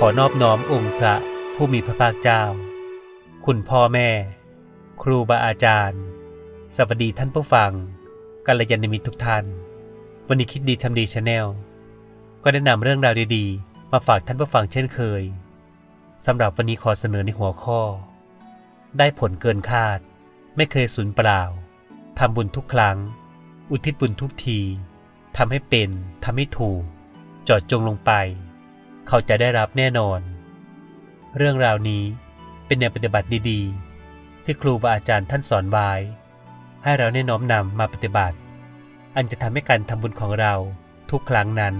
ขอนอบน้อมองค์พระผู้มีพระภาคเจ้า คุณพ่อแม่ ครูบาอาจารย์ สวัสดีท่านผู้ฟังกัลยาณมิตรทุกท่าน วันนี้คิดดีทำดีชาแนลก็ได้นำเรื่องราวดีๆ มาฝากท่านผู้ฟังเช่นเคยสำหรับวันนี้ขอเสนอในหัวข้อ ได้ผลเกินคาด ไม่เคยสูญเปล่าทำบุญทุกครั้ง อุทิศบุญทุกทีทำให้เป็นทำให้ถูกจอดจงลงไป เขาจะได้รับแน่นอน เรื่องราวนี้เป็นแนวปฏิบัติดีๆ ที่ครูบาอาจารย์ท่านสอนไว้ ให้เราได้น้อมนำมาปฏิบัติ อันจะทำให้การทำบุญของเราทุกครั้งนั้น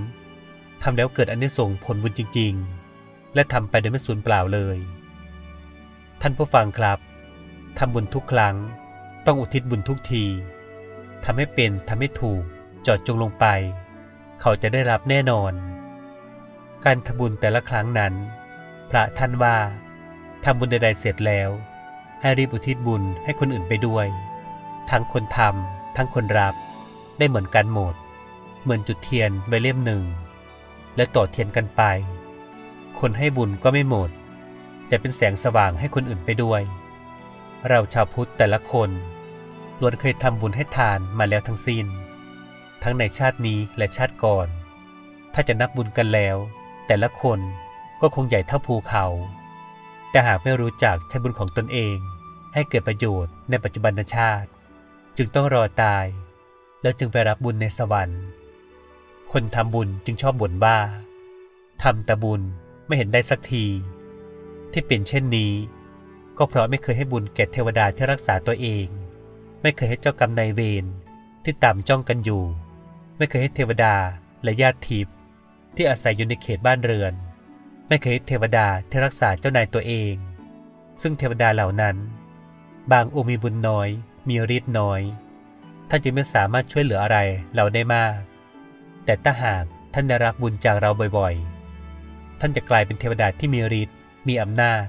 ทำแล้วเกิดอนนี้ส่งส์ผลบุญจริง ๆ และทำไปโดยไม่สูญเปล่าเลย ท่านผู้ฟังครับทำบุญทุกครั้ง ต้องอุทิศบุญทุกทีทำให้เป็นทำให้ถูกจอดจงลงไป เขาจะได้รับแน่นอน การทำบุญแต่ละครั้งนั้น พระท่านว่าทำบุญใดๆเสร็จแล้ว ให้รีบอุทิศบุญให้คนอื่นไปด้วย ทั้งคนทำทั้งคนรับได้เหมือนกันหมด เหมือนจุดเทียนไว้เล่มหนึ่ง และต่อเทียนกันไป คนให้บุญก็ไม่หมดจะเป็นแสงสว่างให้คนอื่นไปด้วย เราชาวพุทธแต่ละคนล้วนเคยทำบุญให้ทานมาแล้วทั้งสิ้น ทั้งในชาตินี้และชาติก่อน ถ้าจะนับบุญกันแล้ว แต่ละคนก็คงใหญ่เท่าภูเขา แต่หากไม่รู้จักใช้บุญของตนเองให้เกิดประโยชน์ในปัจจุบันชาติ จึงต้องรอตาย แล้วจึงไปรับบุญในสวรรค์ คนทำบุญจึงชอบบ่นบ้าทำแต่บุญไม่เห็นได้สักที ที่เป็นเช่นนี้ ก็เพราะไม่เคยให้บุญแก่เทวดาที่รักษาตัวเอง ไม่เคยให้เจ้ากรรมนายเวรที่ตามจ้องกันอยู่ ไม่เคยให้เทวดาและญาติทิพย์ ที่อาศัยอยู่ในเขตบ้านเรือน ไม่เคยเทวดาที่รักษาเจ้านายตัวเอง ซึ่งเทวดาเหล่านั้น บางองค์มีบุญน้อย มีฤทธิ์น้อย ท่านจึงไม่สามารถช่วยเหลืออะไรเราได้มาก แต่ถ้าหากท่านได้รับบุญจากเราบ่อยๆ ท่านจะกลายเป็นเทวดาที่มีฤทธิ์มีอำนาจ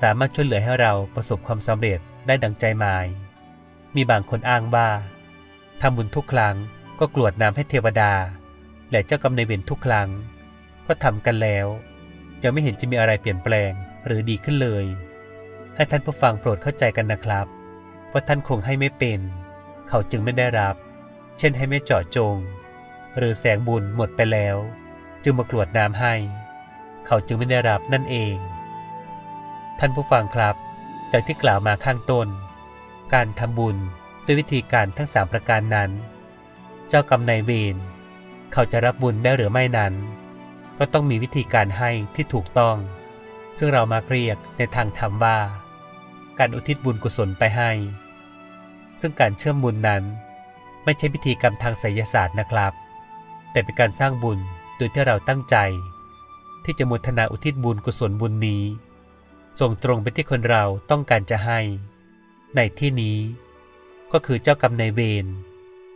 สามารถช่วยเหลือให้เราประสบความสำเร็จได้ดังใจหมาย มีบางคนอ้างว่าทำบุญทุกครั้งก็กรวดน้ำให้เทวดา และเจ้ากรรมนายเวรทุกครั้ง ก็ทำกันแล้ว จะไม่เห็นจะมีอะไรเปลี่ยนแปลงหรือดีขึ้นเลย ให้ท่านผู้ฟังโปรดเข้าใจกันนะครับว่าท่านคงให้ไม่เป็น เขาจึงไม่ได้รับ เช่นให้ไม่เจาะจง หรือแสงบุญหมดไปแล้ว จึงมากรวดน้ำให้ เขาจึงไม่ได้รับนั่นเอง ท่านผู้ฟังครับ จากที่กล่าวมาข้างต้น การทำบุญด้วยวิธีการทั้งสามประการนั้น เจ้ากรรมนายเวร เขาจะรับบุญได้หรือไม่นั้น ก็ต้องมีวิธีการให้ที่ถูกต้อง ซึ่งเรามาเรียกในทางธรรมว่า การอุทิศบุญกุศลไปให้ ซึ่งการเชื่อมบุญนั้น ไม่ใช่พิธีกรรมทางไสยศาสตร์นะครับ แต่เป็นการสร้างบุญโดยที่เราตั้งใจ ที่จะมุทนาอุทิศบุญกุศลบุญนี้ ส่งตรงไปที่คนเราต้องการจะให้ ในที่นี้ ก็คือเจ้ากรรมนายเวร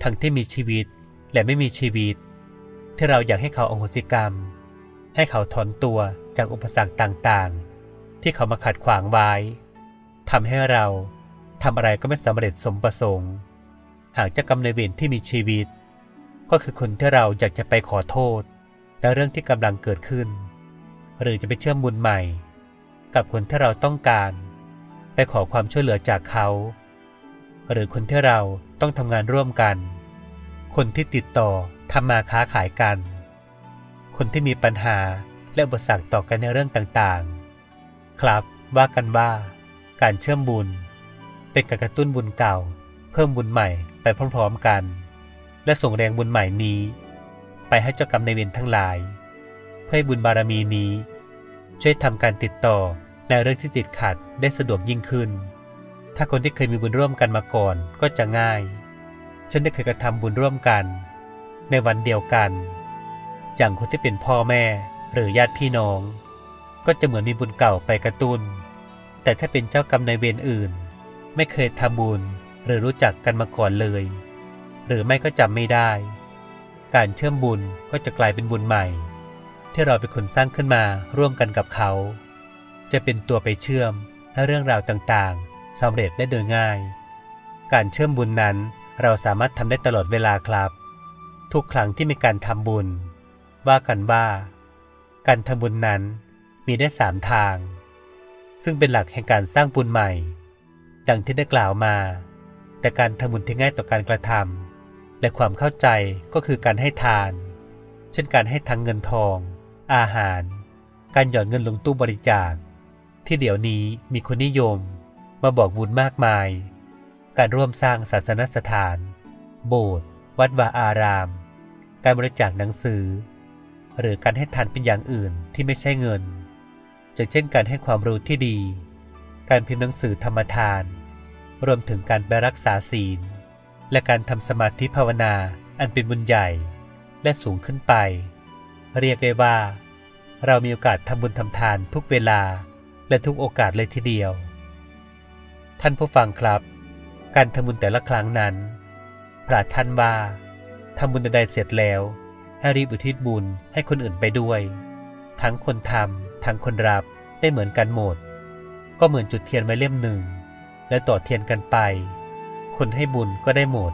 ทั้งที่มีชีวิตและไม่มีชีวิต ที่เราอยากให้เขาอโหสิกรรม ให้เขาถอนตัวจากอุปสรรคต่างๆ ที่เขามาขัดขวางไว้ทำให้เราทำอะไรก็ไม่สำเร็จสมประสงค์ หากจ้ากรรมนายเวรที่มีชีวิต ก็คือคนที่เราอยากจะไปขอโทษ และเรื่องที่กำลังเกิดขึ้น หรือจะไปเชื่อมบุญใหม่ กับคนที่เราต้องการ ไปขอความช่วยเหลือจากเขา หรือคนที่เราต้องทำงานร่วมกัน คนที่ติดต่อ ทำมาค้าขายกัน คนที่มีปัญหาและอุปสรรคต่อกันในเรื่องต่างๆ ครับว่ากันว่า การเชื่อมบุญ เป็นการกระตุ้นบุญเก่า เพิ่มบุญใหม่ไปพร้อมๆกัน และส่งแรงบุญใหม่นี้ ไปให้เจ้ากรรมในายเวรทั้งหลาย เพื่อบุญบารมีนี้ ช่วยทำการติดต่อในเรื่องที่ติดขัดได้สะดวกยิ่งขึ้น ถ้าคนที่เคยมีบุญร่วมกันมาก่อนก็จะง่าย ฉันได้เคยกระทำบุญร่วมกัน ในวันเดียวกัน อย่างคนที่เป็นพ่อแม่หรือญาติพี่น้อง ก็จะเหมือนมีบุญเก่าไปกระตุ้น แต่ถ้าเป็นเจ้ากรรมนายเวรอื่น ไม่เคยทำบุญหรือรู้จักกันมาก่อนเลย หรือไม่ก็จำไม่ได้ การเชื่อมบุญก็จะกลายเป็นบุญใหม่ ที่เราเป็นคนสร้างขึ้นมาร่วมกันกับเขา จะเป็นตัวไปเชื่อมให้เรื่องราวต่างๆสำเร็จได้โดยง่าย การเชื่อมบุญนั้นเราสามารถทำได้ตลอดเวลาครับ ทุกครั้งที่มีการทำบุญ ว่ากันว่า การทำบุญนั้นมีได้สามทาง ซึ่งเป็นหลักแห่งการสร้างบุญใหม่ ดังที่ได้กล่าวมา แต่การทำบุญที่ง่ายต่อการกระทำและความเข้าใจก็คือการให้ทาน เช่นการให้ทั้งเงินทอง อาหาร การหย่อนเงินลงตู้บริจาค ที่เดี๋ยวนี้มีคนนิยมมาบอกบุญมากมาย การร่วมสร้างศาสนสถาน โบสถ์วัดวาอาราม การบริจาคหนังสือ หรือการให้ทานเป็นอย่างอื่นที่ไม่ใช่เงินอย่างเช่นการให้ความรู้ที่ดี การพิมพ์หนังสือธรรมทาน รวมถึงการไปรักษาศีล และการทำสมาธิภาวนาอันเป็นบุญใหญ่ และสูงขึ้นไป เรียกได้ว่า เรามีโอกาสทำบุญทำทานทุกเวลาและทุกโอกาสเลยทีเดียว ท่านผู้ฟังครับ การทำบุญแต่ละครั้งนั้น พระท่านว่า ทำบุญใดๆเสร็จแล้ว ให้รีบอุทิศบุญให้คนอื่นไปด้วย ทั้งคนทำทั้งคนรับได้เหมือนกันหมด ก็เหมือนจุดเทียนไว้เล่มหนึ่ง และต่อเทียนกันไป คนให้บุญก็ได้หมด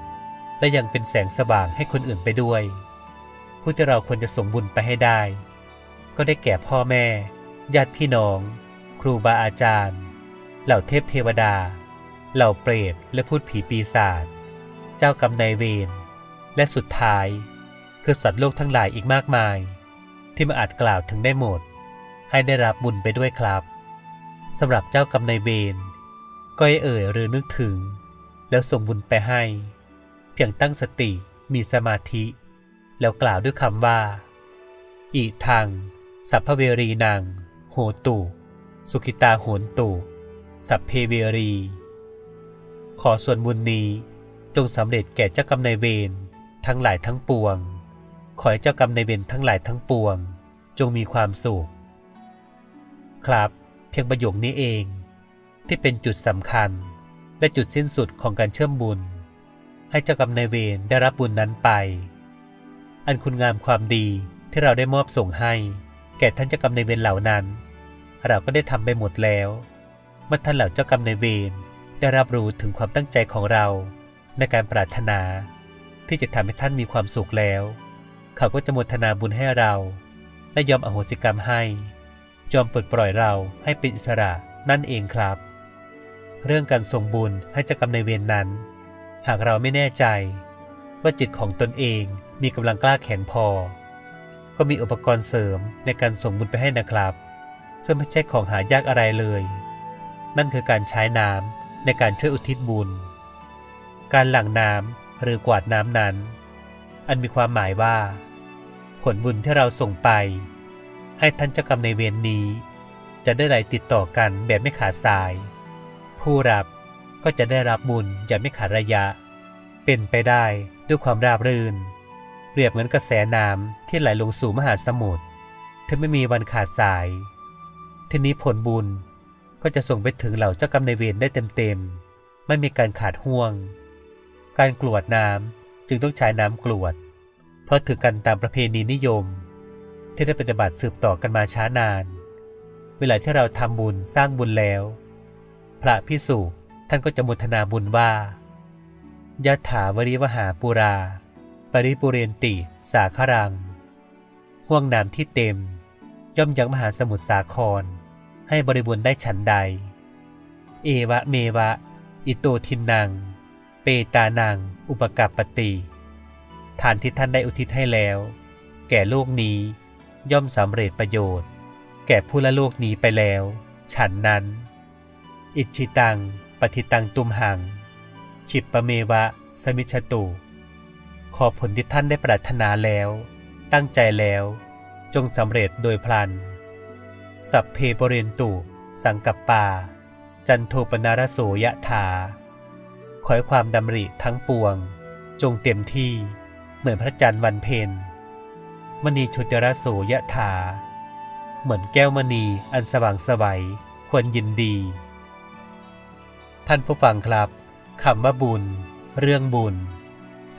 และยังเป็นแสงสว่างให้คนอื่นไปด้วย ผู้ที่เราควรจะส่งบุญไปให้ได้ ก็ได้แก่พ่อแม่ ญาติพี่น้อง ครูบาอาจารย์ เหล่าเทพเทวดา เหล่าเปรตและพูดผีปีศาจ เจ้ากรรมนายเวร และสุดท้าย คือสัตว์โลกทั้งหลายอีกมากมาย ที่มาอาจกล่าวถึงได้หมด ให้ได้รับบุญไปด้วยครับสำหรับเจ้ากรรมนายเวรก็เอ่ยหรือนึกถึง แล้วส่งบุญไปให้ เพียงตั้งสติมีสมาธิ แล้วกล่าวด้วยคำว่า อีทางสัพเพเวรีนางโหตุ สุขิตาโหนตุ สัพเพเวรี ขอส่วนบุญนี้จงสำเร็จแก่เจ้ากรรมนายเวร ทั้งหลายทั้งปวง ขอให้เจ้ากรรมในเวรทั้งหลายทั้งปวง จงมีความสุข ครับ เพียงประโยคนี้เอง ที่เป็นจุดสำคัญ และจุดสิ้นสุดของการเชื่อมบุญ ให้เจ้ากรรมในเวรได้รับบุญนั้นไป อันคุณงามความดีที่เราได้มอบส่งให้ แก่ท่านเจ้ากรรมในเวรเหล่านั้น เราก็ได้ทำไปหมดแล้วเมื่อท่านเหล่าเจ้ากรรมในเวรได้รับรู้ถึงความตั้งใจของเราในการปรารถนา ที่จะทำให้ท่านมีความสุขแล้ว เขาก็จะโมทนาบุญให้เรา และยอมอโหสิกรรมให้ ยอมปลดปล่อยเราให้เป็นอิสระนั่นเองครับ เรื่องการส่งบุญให้เจ้ากรรมในเวรนนั้น หากเราไม่แน่ใจ ว่าจิตของตนเองมีกำลังกล้าแข็งพอ ก็มีอุปกรณ์เสริมในการส่งบุญไปให้นะครับ ซึ่งไม่ใช่ของหายากอะไรเลย นั่นคือการใช้น้ำในการช่วยอุทิศบุญ การหลั่งน้ำ หรือกวาดน้ำนั้น อันมีความหมายว่า ผลบุญที่เราส่งไป ให้ท่านเจ้ากรรมในเวรนนี้ จะได้ไหลติดต่อกันแบบไม่ขาดสาย ผู้รับก็จะได้รับบุญอย่างไม่ขาดระยะ เป็นไปได้ด้วยความราบรื่น เปรียบเหมือนกระแสน้ำที่ไหลลงสู่มหาสมุทรที่ไม่มีวันขาดสาย ทีนี้ผลบุญก็จะส่งไปถึงเหล่าเจ้ากรรมในเวรได้เต็มๆ ไม่มีการขาดห่วง การกรวดน้ำจึงต้องใช้น้ำกรวด เพราะถือกันตามประเพณีนิยม ที่ได้ปฏิบัติสืบต่อกันมาช้านาน เวลาที่เราทำบุญสร้างบุญแล้ว พระพิสุท่านก็จะมุทนาบุญว่ายะถาวริวหาปุรา ปริปุเรนติ สาครัง ห่วงน้ำที่เต็ม ย่อมยังมหาสมุทรสาคร ให้บริบูรณ์ได้ฉันใด เอวะเมวะ อิโตทินนัง เปตานัง อุปกัปปติทานที่ท่านได้อุทิศให้แล้ว แก่โลกนี้ย่อมสำเร็จประโยชน์ แก่ผู้ละโลกนี้ไปแล้ว ฉันนั้น อิชิตัง ปฏิตังตุมหัง ขิปปเมวะ สมิชตุ ขอผลที่ท่านได้ปรารถนาแล้ว ตั้งใจแล้ว จงสำเร็จโดยพลัน สัพเพปเรนตุ สังกัปปา จันโทปนารโสยะถา อให้ความดำริทั้งปวง จงเต็มที่เหมือนพระจันทร์วันเพ็ญมณีชุติรโสยะถา เหมือนแก้วมณีอันสว่างสวัยควรยินดี ท่านผู้ฟังครับคำว่าบุญ เรื่องบุญ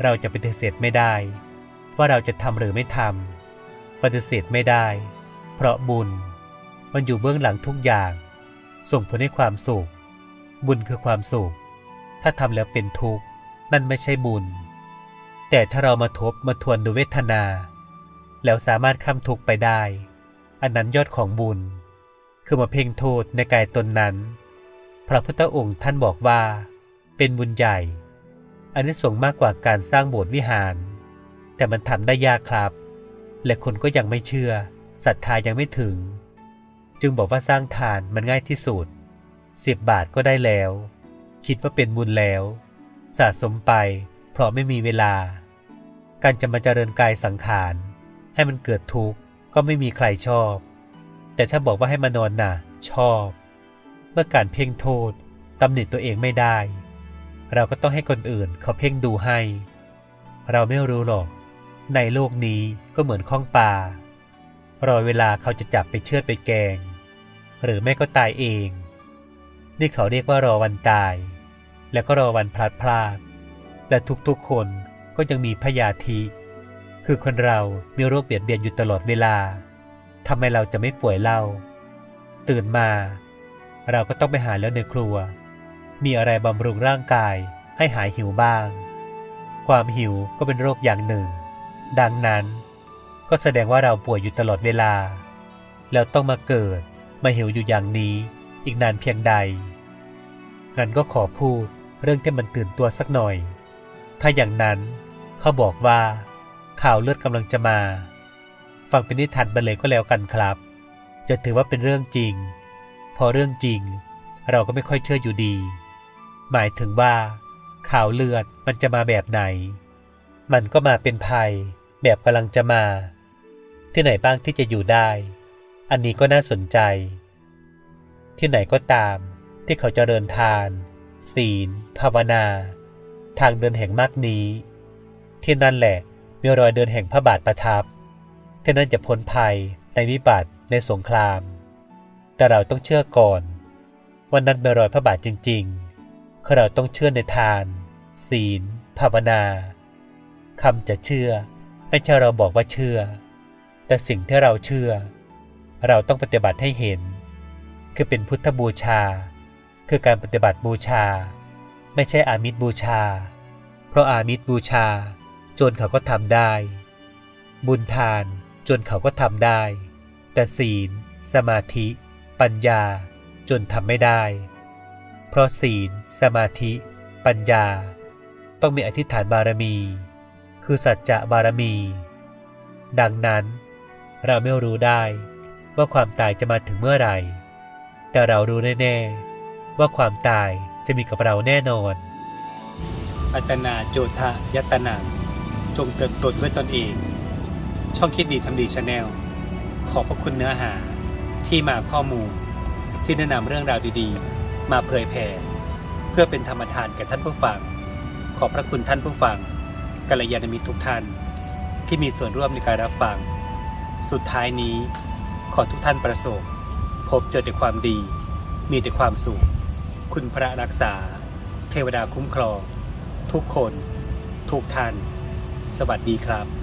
เราจะปฏิเสธไม่ได้ ว่าเราจะทำหรือไม่ทำปฏิเสธไม่ได้ เพราะบุญ มันอยู่เบื้องหลังทุกอย่าง ส่งผลให้ความสุข บุญคือความสุข ถ้าทำแล้วเป็นทุกข์ นั่นไม่ใช่บุญ แต่ถ้าเรามาทบมาทวนดูเวทนา แล้วสามารถข้ามทุกข์ไปได้ อันนั้นยอดของบุญ คือมาเพ่งโทษในกายตนนั้น พระพุทธองค์ท่านบอกว่า เป็นบุญใหญ่อันนี้ส่งมากกว่าการสร้างโบสถ์วิหาร แต่มันทำได้ยากครับ และคนก็ยังไม่เชื่อศรัทธายังไม่ถึง จึงบอกว่าสร้างทานมันง่ายที่สุดสิบบาทก็ได้แล้ว คิดว่าเป็นบุญแล้ว สะสมไป เพราะไม่มีเวลา การจะมาเจริญกายสังขาร ให้มันเกิดทุกข์ก็ไม่มีใครชอบ แต่ถ้าบอกว่าให้มานอนน่ะ ชอบ เมื่อการเพ่งโทษตำหนิตัวเองไม่ได้ เราก็ต้องให้คนอื่นเขาเพ่งดูให้ เราไม่รู้หรอก ในโลกนี้ก็เหมือนข้องปลารอเวลาเขาจะจับไปเชือดไปแกง หรือไม่ก็ตายเอง นี่เขาเรียกว่ารอวันตาย แล้วก็รอวันพลัดพรากและทุกๆคนก็ยังมีพยาธิคือคนเรามีโรคเบียดเบียนอยู่ตลอดเวลาทำไมเราจะไม่ป่วยเล่า ตื่นมา เราก็ต้องไปหาแล้วในครัว มีอะไรบำรุงร่างกายให้หายหิวบ้าง ความหิวก็เป็นโรคอย่างหนึ่ง ดังนั้น ก็แสดงว่าเราป่วยอยู่ตลอดเวลา แล้วต้องมาเกิดมาหิวอยู่อย่างนี้ อีกนานเพียงใด งั้นก็ขอพูดเรื่องที่มันตื่นตัวสักหน่อย ถ้าอย่างนั้นเขาบอกว่า ข่าวเลือดกำลังจะมา ฟังเป็นนิทานไปเลยก็แล้วกันครับ จะถือว่าเป็นเรื่องจริง พอเรื่องจริง เราก็ไม่ค่อยเชื่ออยู่ดี หมายถึงว่า ข่าวเลือดมันจะมาแบบไหน มันก็มาเป็นภัย แบบกำลังจะมา ที่ไหนบ้างที่จะอยู่ได้ อันนี้ก็น่าสนใจ ที่ไหนก็ตาม ที่เขาจเจริญทาน ศีล ภาวนา ทางเดินแห่งมากนี้ ที่นั่นแหละมีรอยเดินแห่งพระบาทประทับ ที่นั่นจะพ้นภัยในวิบัติในสงคราม แต่เราต้องเชื่อก่อนว่านั้นเป็นรอยพระบาทจริงๆคือเราต้องเชื่อในทาน ศีล ภาวนาคำจะเชื่อไม่ใช่เราบอกว่าเชื่อ แต่สิ่งที่เราเชื่อ เราต้องปฏิบัติให้เห็น คือเป็นพุทธบูชา คือการปฏิบัติบูชา ไม่ใช่อามิตรบูชา เพราะอามิตรบูชา โจรเขาก็ทำได้ บุญทานจนเขาก็ทำได้ แต่ศีล สมาธิ ปัญญาจนทำไม่ได้ เพราะศีล สมาธิ ปัญญา ต้องมีอธิษฐานบารมี คือสัจจะบารมี ดังนั้น เราไม่รู้ได้ว่าความตายจะมาถึงเมื่อไหร่ แต่เรารู้แน่ๆ ว่าความตายจะมีกับเราแน่นอน อัตนาโจทะยตนาจงเติมตนไว้ตนเอง ช่องคิดดีทำดีชาแนลขอบพระคุณเนื้อหาที่มาข้อมูล ที่แนะนำเรื่องราวดีๆ มาเผยแผ่เพื่อเป็นธรรมทานแก่ท่านผู้ฟัง ขอบพระคุณท่านผู้ฟังกัลยาณมิตรทุกท่าน ที่มีส่วนร่วมในการรับฟัง สุดท้ายนี้ ขอทุกท่านประสบ พบเจอแต่ความดี มีแต่ความสุข คุณพระรักษา เทวดาคุ้มครอง ทุกคน ทุกท่าน สวัสดีครับ